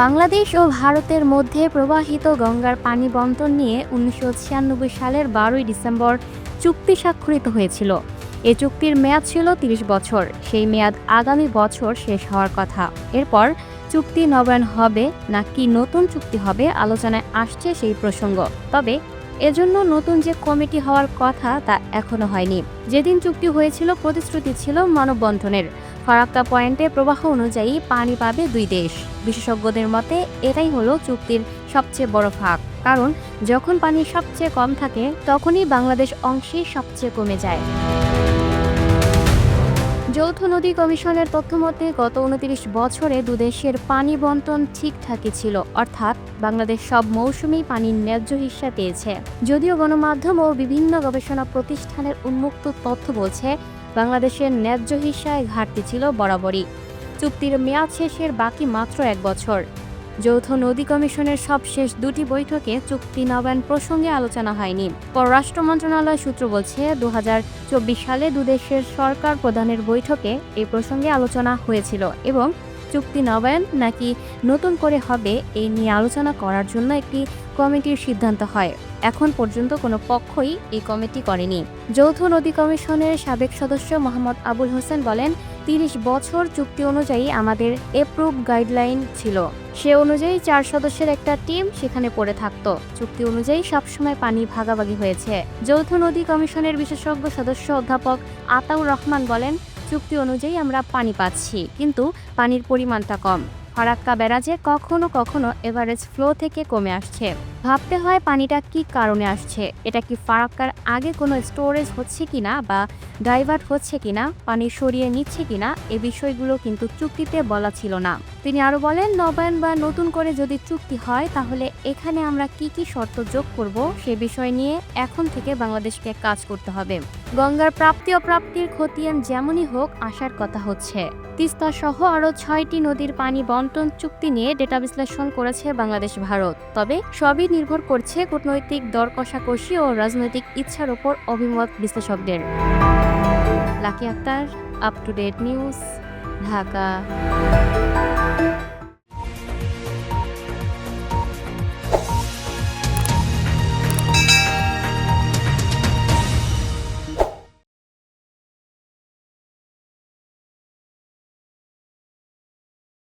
বাংলাদেশ ও ভারতের মধ্যে প্রবাহিত গঙ্গার পানি বন্টন নিয়ে উনিশশো ছিয়ানব্বই সালের বারোই ডিসেম্বর চুক্তি স্বাক্ষরিত হয়েছিল। এ চুক্তির মেয়াদ ছিল ৩০ বছর। সেই মেয়াদ আগামী বছর শেষ হওয়ার কথা। এরপর চুক্তি নবায়ন হবে নাকি নতুন চুক্তি হবে আলোচনায় আসছে সেই প্রসঙ্গ। তবে এজন্য নতুন যে কমিটি হওয়ার কথা তা এখনও হয়নি। যেদিন চুক্তি হয়েছিল, প্রতিশ্রুতি ছিল মানববন্ধনের। ফারাক্কা পয়েন্টে প্রবাহ অনুযায়ী পানি পাবে দুই দেশ। বিশেষজ্ঞদের মতে, এটাই হলো চুক্তির সবচেয়ে বড় ফাঁক। কারণ, যখন পানি সবচেয়ে কম থাকে, তখনই বাংলাদেশ অংশে সবচেয়ে কমে যায়। যৌথ নদী কমিশনের তথ্য মতে, গত উনত্রিশ বছরে দুদেশের পানি বন্টন ঠিকঠাকই ছিল, অর্থাৎ বাংলাদেশ সব মৌসুমেই পানির ন্যায্য হিসা পেয়েছে। যদিও গণমাধ্যম ও বিভিন্ন গবেষণা প্রতিষ্ঠানের উন্মুক্ত তথ্য বলছে, বাংলাদেশের ন্যায্য হিসায় ঘাটতি ছিল বরাবরই। চুক্তির মেয়াদ শেষের বাকি মাত্র এক বছর। যৌথ নদী কমিশনের সবশেষ দুটি বৈঠকে চুক্তি নবায়ন প্রসঙ্গে আলোচনা হয়নি। পররাষ্ট্র মন্ত্রণালয় সূত্র বলছে দু হাজার চব্বিশ সালে দুদেশের সরকার প্রধানের বৈঠকে এই প্রসঙ্গে আলোচনা হয়েছিল এবং চুক্তি নবায়ন নাকি নতুন করে হবে এই নিয়ে আলোচনা করার জন্য একটি কমিটির সিদ্ধান্ত হয়। এখন পর্যন্ত কোনো পক্ষই এই কমিটি করেনি। যৌথ নদী কমিশনের সাবেক সদস্য মোহাম্মদ আবুল হোসেন বলেন তিরিশ বছর চুক্তি অনুযায়ী আমাদের এপ্রুভ গাইডলাইন ছিল। সে অনুযায়ী চার সদস্যের একটা টিম সেখানে পড়ে থাকতো। চুক্তি অনুযায়ী সবসময় পানি ভাগাভাগি হয়েছে। যৌথ নদী কমিশনের বিশেষজ্ঞ সদস্য অধ্যাপক আতাউর রহমান বলেন, চুক্তি অনুযায়ী আমরা পানি পাচ্ছি, কিন্তু পানির পরিমাণটা কম। ফারাক্কা ব্যারাজে কখনো কখনো এভারেজ ফ্লো থেকে কমে আসছে। ভাবতে হয় পানিটা কি কারণে আসছে? এটা কি ফারাক্কার আগে কোনো স্টোরেজ হচ্ছে কিনা বা ডাইভার্ট হচ্ছে কিনা? পানি সরিয়ে নিচ্ছে কিনা? এ বিষয়গুলো কিন্তু চুক্তিতে বলা ছিল না। তিনি আরও বলেন, নবায়ন বা নতুন করে যদি চুক্তি হয়, তাহলে এখানে আমরা কি কি শর্ত যোগ করব সে বিষয় নিয়ে এখন থেকে বাংলাদেশকে কাজ করতে হবে। গঙ্গার প্রাপ্তি অপ্রাপ্তির খতিয়ান যেমনই হোক আসার কথা হচ্ছে। তিস্তা সহ আরও ছয়টি নদীর পানি বন্টন চুক্তি নিয়ে ডেটা বিশ্লেষণ করেছে বাংলাদেশ ভারত। তবে সবই নির্ভর করছে কূটনৈতিক দর কষাকষি ও রাজনৈতিক ইচ্ছার ওপর অভিমত বিশ্লেষকদের। Lucky Akter up to date news Dhaka.